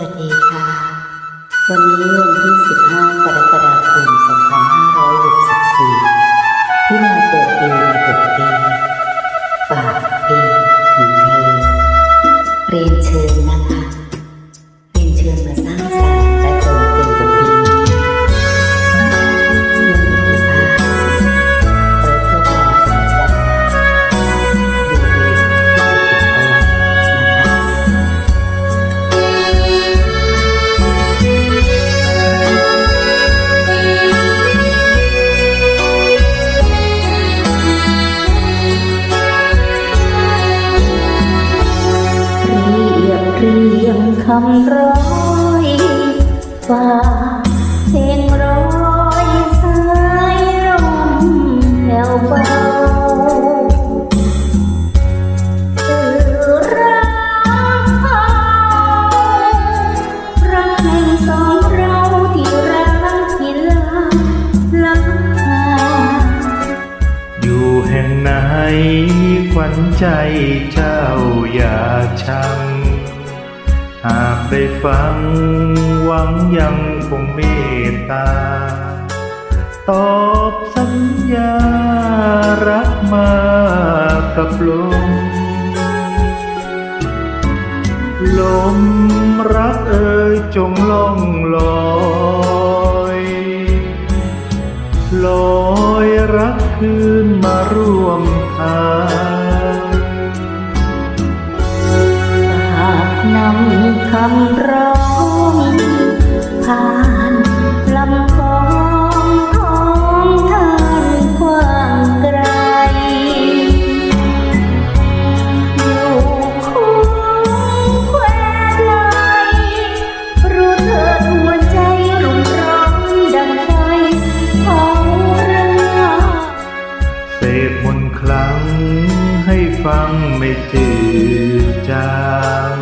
วัสดีค่ะ วันนี้วันที่ 15 กรกฎาคม 2564 ที่มาเปิด รียบเรียงคำร้อยฝากเพลงร้อยสายลมแผ่วเบาสื่อรักเรารักแห่งสองเราที่รักที่ลาลาอยู่แห่งไหนขวัญใจเจ้าอย่าชัง หากได้ฟังหวังยังคงเมตตา ตอบสัญญารักมากับลม ลมรักเอ่ยจงล่องลอยลอยรักคืนมาร่วมทาง ไม่จืดจาง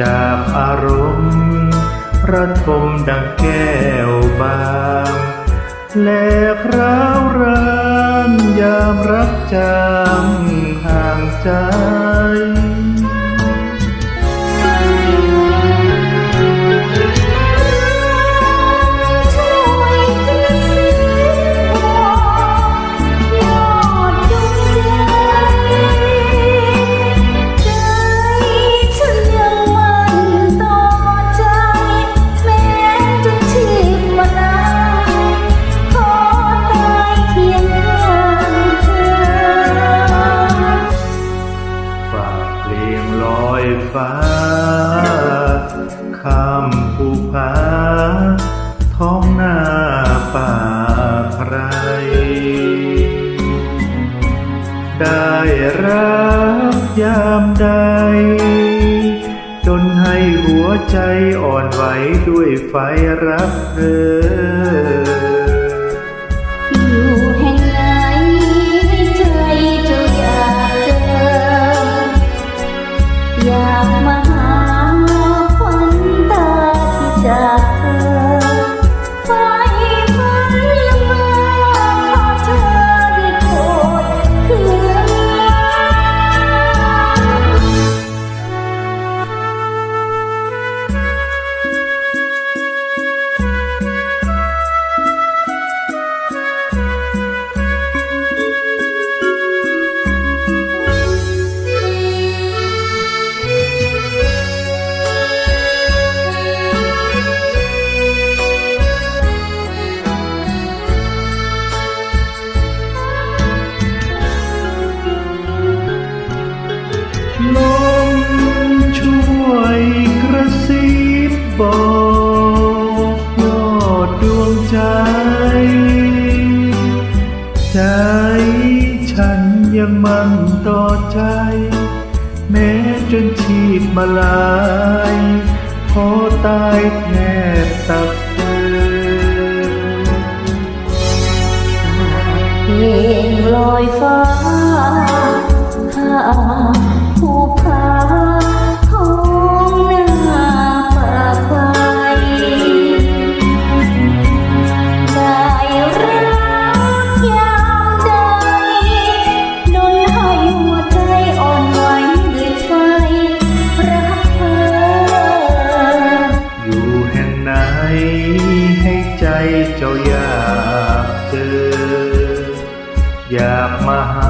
จากอารมณ์ระทมดังแก้วบางแหลกร้าวรานยามรักจางห่างจาง ฟ้า ข้ามภูผา ท้องหน้าป่าไพรได้รักยามใด จนให้หัวใจอ่อนไหวด้วยไฟรักเธอ อย ฉันยังมั่นต่อใจ แม้จนชีพมาลายพอตายแทบตับเธอเพลงลอยฟ้าหา อยากมาหา